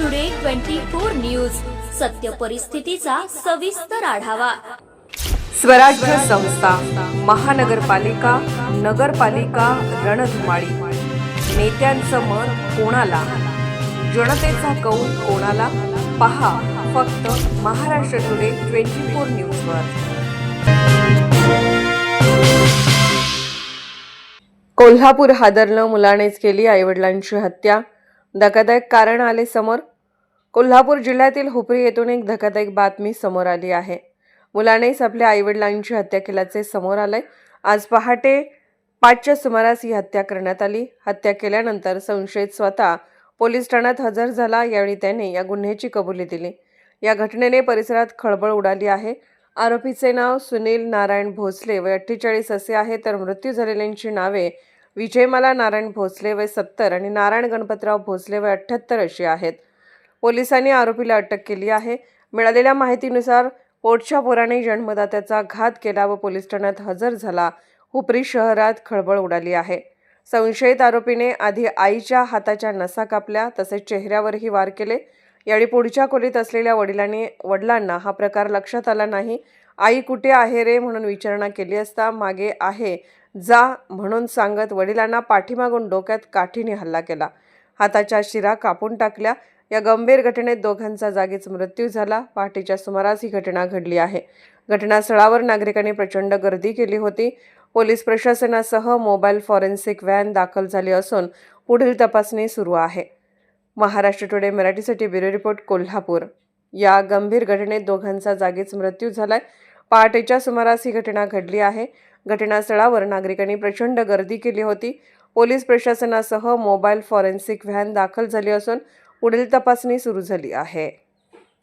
Today twenty four news सत्य परिस्थितीचा सविस्तर आढावा. स्वराज्य संस्था महानगरपालिका नगरपालिका रणधुमाळी. नेत्यांचं मत कोणाला? जनतेचा कौल कोणाला? पहा फक्त महाराष्ट्र टुडे ट्वेंटी फोर न्यूजवर कोल्हापूर हादरलं मुलानेच केली आईवडिलांची हत्या. धकादायक कारण आले समोर कोल्हापूर जिल्ह्यातील हुपरी येथून एक धक्कादायक बातमी समोर आली आहे. मुलानेच आपल्या आईवडिलांची हत्या केल्याचे समोर आलंय. आज पहाटे पाचच्या सुमारास ही हत्या करण्यात आली. हत्या केल्यानंतर संशयित स्वतः पोलीस ठाण्यात हजर झाला. यावेळी त्याने या गुन्ह्याची कबुली दिली. या घटनेने परिसरात खळबळ उडाली आहे. आरोपीचे नाव सुनील नारायण भोसले वय अठ्ठेचाळीस असे आहे. तर मृत्यू झालेल्यांची नावे विजयमाला नारायण भोसले वय सत्तर आणि नारायण गणपतराव भोसले वय अठ्ठ्याहत्तर अशी आहेत. पोलिसांनी आरोपीला अटक केली आहे. मिळालेल्या माहितीनुसार पोटच्या पोराने जन्मदात्याचा घात केला व पोलीस ठाण्यात हजर झाला. हुपरी शहरात खळबळ उडाली आहे. संशयित आरोपीने आधी आईच्या हाताच्या नसा कापल्या तसेच चेहऱ्यावरही वार केले. यावेळी पुढच्या खोलीत असलेल्या वडिलांनी वडिलांना हा प्रकार लक्षात आला नाही. आई कुठे आहे रे? म्हणून विचारणा केली असता मागे आहे. जा म्हणून सांगत वडिलांना पाठीमागून डोक्यात काठीने हल्ला केला. हाताच्या शिरा कापून टाकल्या. या गंभीर घटनेत दोघांचा जागीच मृत्यू झाला. पहाटेच्या सुमारास ही घटना घडली आहे. घटनास्थळावर नागरिकांनी प्रचंड गर्दी केली होती. पोलीस प्रशासनासह मोबाईल फॉरेन्सिक व्हॅन दाखल झाली असून पुढील तपासणी सुरू आहे. महाराष्ट्र टुडे मराठीसाठी ब्युरो रिपोर्ट कोल्हापूर. या गंभीर घटनेत दोघांचा जागीच मृत्यू झालाय. पहाटेच्या सुमारास ही घटना घडली आहे. घटनास्थळावर नागरिकांनी प्रचंड गर्दी केली होती. पोलीस प्रशासनासह मोबाईल फॉरेन्सिक व्हॅन दाखल झाली असून पुढील तपासणी सुरू झाली आहे.